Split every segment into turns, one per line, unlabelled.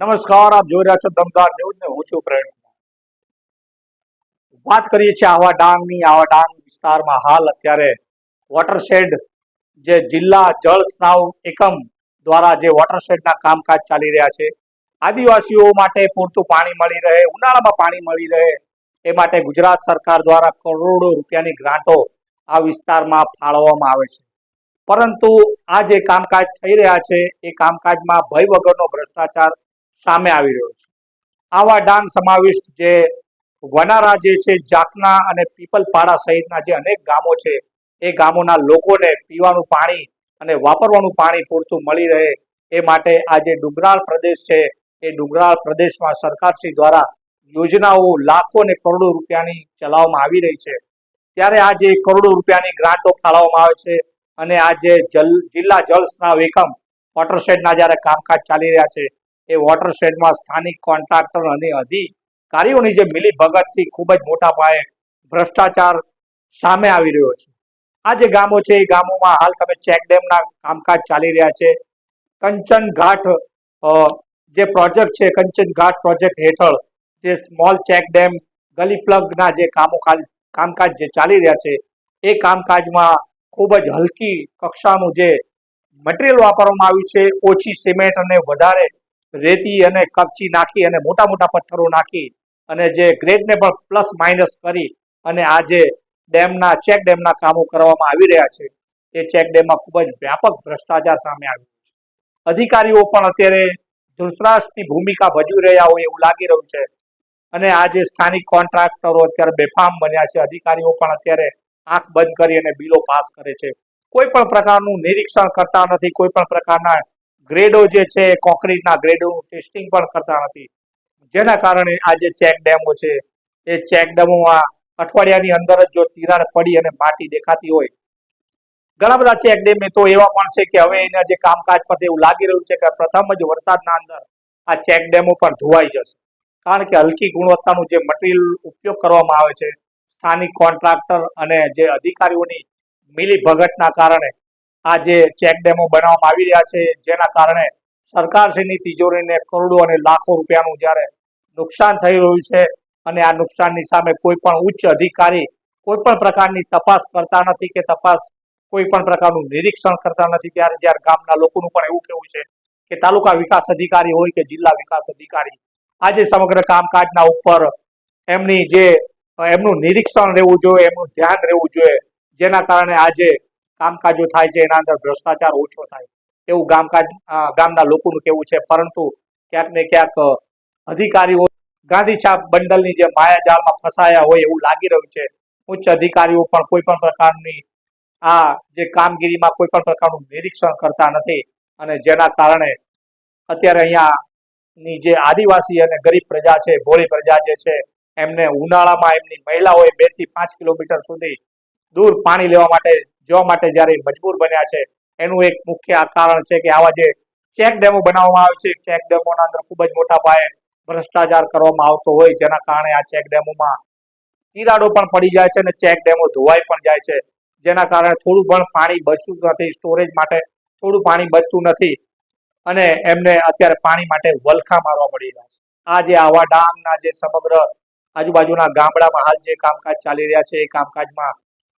નમસ્કાર, આપ જોઈ રહ્યા છો દમદાર ન્યૂઝ ને હું છું પ્રવીણ વાત કરીએ છીએ આવા ડાંગની. આવા ડાંગ વિસ્તારમાં હાલ અત્યારે વોટરશેડ જે જિલ્લા જળ સ્નાવ એકમ દ્વારા જે વોટરશેડના કામકાજ ચાલી રહ્યા છે. આદિવાસીઓ માટે પૂરતું પાણી મળી રહે, ઉનાળામાં પાણી મળી રહે, એ માટે ગુજરાત સરકાર દ્વારા કરોડો રૂપિયાની ગ્રાન્ટો આ વિસ્તારમાં ફાળવવામાં આવે છે. પરંતુ આ જે કામકાજ થઈ રહ્યા છે, એ કામકાજમાં ભય વગરનો ભ્રષ્ટાચાર સામે આવી રહ્યો છે. આવા ડાંગ સમાવિષ્ટ જે વનારા જે છે જાખના અને પીપલપાડા સહિતના જે અનેક ગામો છે, એ ગામોના લોકોને પીવાનું પાણી અને વાપરવાનું પાણી પૂરતું મળી રહે એ માટે આ જે ડુંગરાળ પ્રદેશ છે, એ ડુંગરાળ પ્રદેશમાં સરકારશ્રી દ્વારા યોજનાઓ લાખો અને કરોડો રૂપિયાની ચલાવવામાં આવી રહી છે. ત્યારે આ જે કરોડો રૂપિયાની ગ્રાન્ટો ફાળવવામાં આવે છે અને આ જે જલ, જિલ્લા જળ સ્નાવ એકમ, વોટરશેડના જ્યારે કામકાજ ચાલી રહ્યા છે એ વોટરશેડમાં સ્થાનિક કોન્ટ્રાક્ટર અને અધિકારીઓની જે મિલી ભગતથી ખૂબ જ મોટા પાયે ભ્રષ્ટાચાર સામે આવી રહ્યો છે. આ જે ગામો છે, એ ગામોમાં હાલ તમે ચેક ડેમના કામકાજ ચાલી રહ્યા છે. કંચન ઘાટ જે પ્રોજેક્ટ છે, કંચન ઘાટ પ્રોજેક્ટ હેઠળ જે સ્મોલ ચેક ડેમ ગલી પ્લગના જે કામો કામકાજ જે ચાલી રહ્યા છે, એ કામકાજમાં ખૂબ જ હલકી કક્ષાનું જે મટીરિયલ વાપરવામાં આવ્યું છે, ઓછી સિમેન્ટ અને વધારે રેતી અને કપચી નાખી અને મોટા મોટા પથ્થરો નાખી અને જે ગ્રેડને પણ પ્લસ માઇનસ કરી અને આ જે ડેમના, ચેક ડેમના કામો કરવામાં આવી રહ્યા છે. એ ચેક ડેમમાં ખૂબ જ વ્યાપક ભ્રષ્ટાચાર સામે આવ્યો છે. અધિકારીઓ પણ અત્યારે ધૃતરાષ્ટ્રની ભૂમિકા ભજવી રહ્યા હોય એવું લાગી રહ્યું છે. અને આ જે સ્થાનિક કોન્ટ્રાક્ટરો અત્યારે બેફામ બન્યા છે. અધિકારીઓ પણ અત્યારે આંખ બંધ કરી અને બિલો પાસ કરે છે. કોઈ પણ પ્રકારનું નિરીક્ષણ કરતા નથી. કોઈ પણ પ્રકારના ગ્રેડો જે છે કોન્ક્રીટના ગ્રેડોનું ટેસ્ટિંગ પણ કરતા નથી. જેના કારણે આ જે ચેક ડેમો છે, એ ચેક ડેમોમાં અઠવાડિયાની અંદર જ જો તિરાડ પડી અને માટી દેખાતી હોય. ઘણા બધા ચેક ડેમ તો એવા પણ છે કે હવે એના જે કામકાજ પર એવું લાગી રહ્યું છે કે પ્રથમ જ વરસાદના અંદર આ ચેક ડેમો પણ ધોવાઈ જશે. કારણ કે હલકી ગુણવત્તાનું જે મટીરિયલ ઉપયોગ કરવામાં આવે છે, સ્થાનિક કોન્ટ્રાક્ટર અને જે અધિકારીઓની મિલી ભગતના કારણે આ જે ચેક ડેમો બનાવવામાં આવી રહ્યા છે, જેના કારણે સરકારશ્રીની તિજોરીને કરોડો અને લાખો રૂપિયાનું જ્યારે નુકસાન થઈ રહ્યું છે અને આ નુકસાનની સામે કોઈ પણ ઉચ્ચ અધિકારી કોઈ પણ પ્રકારની તપાસ કરતા નથી કે તપાસ કોઈ પણ પ્રકારનું નિરીક્ષણ કરતા નથી, ત્યારે જ્યારે ગામના લોકોનું પણ એવું કેવું છે કે તાલુકા વિકાસ અધિકારી હોય કે જિલ્લા વિકાસ અધિકારી, આજે સમગ્ર કામકાજના ઉપર એમની જે, એમનું નિરીક્ષણ રહેવું જોઈએ, એમનું ધ્યાન રહેવું જોઈએ, જેના કારણે આજે કામકાજો થાય છે, એના અંદર ભ્રષ્ટાચાર ઓછો થાય. એવું ગામકાજ ગામના લોકોનું કેવું છે, પરંતુ ક્યાંક ને ક્યાંક અધિકારીઓ ગાંધી છાપ બંડલની જે માયાજાળમાં ફસાયા હોય એવું લાગી રહ્યું છે. ઉચ્ચ અધિકારીઓ પણ કોઈ પણ પ્રકારની આ જે કામગીરીમાં કોઈ પણ પ્રકારનું નિરીક્ષણ કરતા નથી અને જેના કારણે અત્યારે અહીંયાની જે આદિવાસી અને ગરીબ પ્રજા છે, ભોળી પ્રજા જે છે, એમને ઉનાળામાં એમની મહિલાઓએ બેથી પાંચ કિલોમીટર સુધી દૂર પાણી લેવા માટે, જવા માટે જ્યારે મજબૂર બન્યા છે, એનું એક મુખ્ય કારણ છે કે આવા જે ચેક ડેમો બનાવવામાં આવે છે, ચેક ડેમોના અંદર ખૂબ જ મોટા પાયે ભ્રષ્ટાચાર કરવામાં આવતો હોય, જેના કારણે આ ચેક ડેમોમાં તિરાડો પણ પડી જાય છે અને ચેક ડેમો ધોવાઈ પણ જાય છે. જેના કારણે થોડું પણ પાણી બચતું નથી, સ્ટોરેજ માટે થોડું પાણી બચતું નથી અને એમને અત્યારે પાણી માટે વલખા મારવા પડી રહ્યા છે. આ જે આવા ડાંગના જે સમગ્ર આજુબાજુના ગામડામાં હાલ જે કામકાજ ચાલી રહ્યા છે, એ કામકાજમાં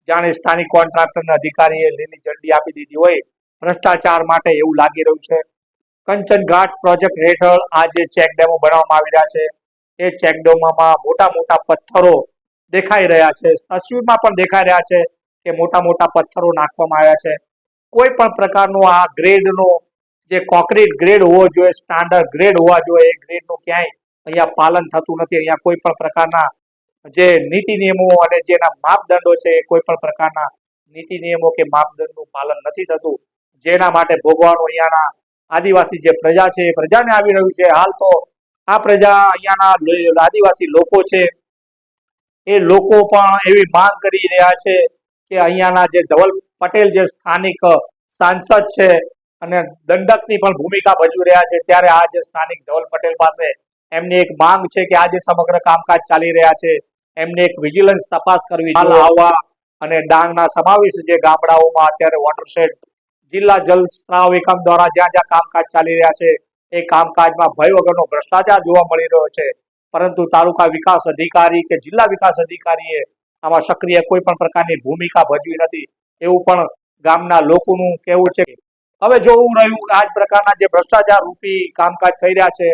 જાણે સ્થાનિક કોન્ટ્રાક્ટરના અધિકારીએ લીલી ઝંડી આપી દીધી હોય. ભ્રષ્ટાચાર માટે એવું લાગી રહ્યું છે. કંચન ઘાટ પ્રોજેક્ટ હેઠળ આ જે ચેક ડેમો બનાવવામાં આવી રહ્યા છે, એ ચેક ડેમોમાં મોટા મોટા પથ્થરો દેખાઈ રહ્યા છે. તસવીરમાં પણ દેખાઈ રહ્યા છે કે મોટા મોટા પથ્થરો નાખવામાં આવ્યા છે. કોઈ પણ પ્રકારનો આ ગ્રેડનો જે કોન્ક્રીટ ગ્રેડ હોવો જોઈએ, સ્ટાન્ડર્ડ ગ્રેડ હોવા જોઈએ, એ ગ્રેડનું ક્યાંય અહીંયા પાલન થતું નથી. અહીંયા કોઈ પણ પ્રકારના જે નીતિ નિયમો અને જેના માપદંડો છે કોઈ પણ પ્રકારના નીતિ નિયમો કે માપદંડનું પાલન નથી થતું. જેના માટે ભોગવાનું અહીંયાના આદિવાસી જે પ્રજા છે પ્રજાને આવી રહ્યું છે. હાલ તો આ પ્રજા અહીંયાના આદિવાસી લોકો છે, એ લોકો પણ એવી માંગ કરી રહ્યા છે કે અહીંયાના જે ધવલ પટેલ જે સ્થાનિક સાંસદ છે અને દંડકની પણ ભૂમિકા ભજવી રહ્યા છે. ત્યારે આ જે સ્થાનિક ધવલ પટેલ પાસે એમની એક માંગ છે કે આજે સમગ્ર કામકાજ ચાલી રહ્યા છે. એમને એક વિજિલન્સ તપાસ કરવી આવવા અને ડાંગના સમાવેશ જે ગામડાઓમાં અત્યારે વોટરશેડ જિલ્લા જલ સ્ત્રાવ એકમ દ્વારા જ્યાં જ્યાં કામકાજ ચાલી રહ્યા છે, એ કામકાજમાં ભય વગરનો ભ્રષ્ટાચાર જોવા મળી રહ્યો છે. પરંતુ તાલુકા વિકાસ અધિકારી કે જિલ્લા વિકાસ અધિકારીએ આમાં સક્રિય કોઈ પણ પ્રકારની ભૂમિકા ભજવી નથી. એવું પણ ગામના લોકોનું કહેવું છે. હવે જોવું રહ્યું આ પ્રકારના જે ભ્રષ્ટાચાર રૂપી કામકાજ થઈ રહ્યા છે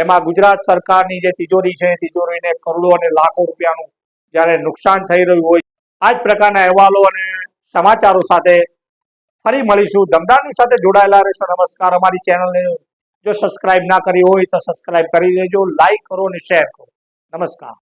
એમાં ગુજરાત સરકારની જે તિજોરી છે તિજોરીને કરોડો અને લાખો રૂપિયાનું જ્યારે નુકસાન થઈ રહ્યું હોય, આ જ પ્રકારના અહેવાલો અને સમાચારો સાથે ફરી મળીશું. દમદારની સાથે જોડાયેલા રહેશો. નમસ્કાર. અમારી ચેનલને જો સબસ્ક્રાઇબ ના કરી હોય તો સબસ્ક્રાઇબ કરી લેજો લાઈક કરો અને શેર કરો. નમસ્કાર.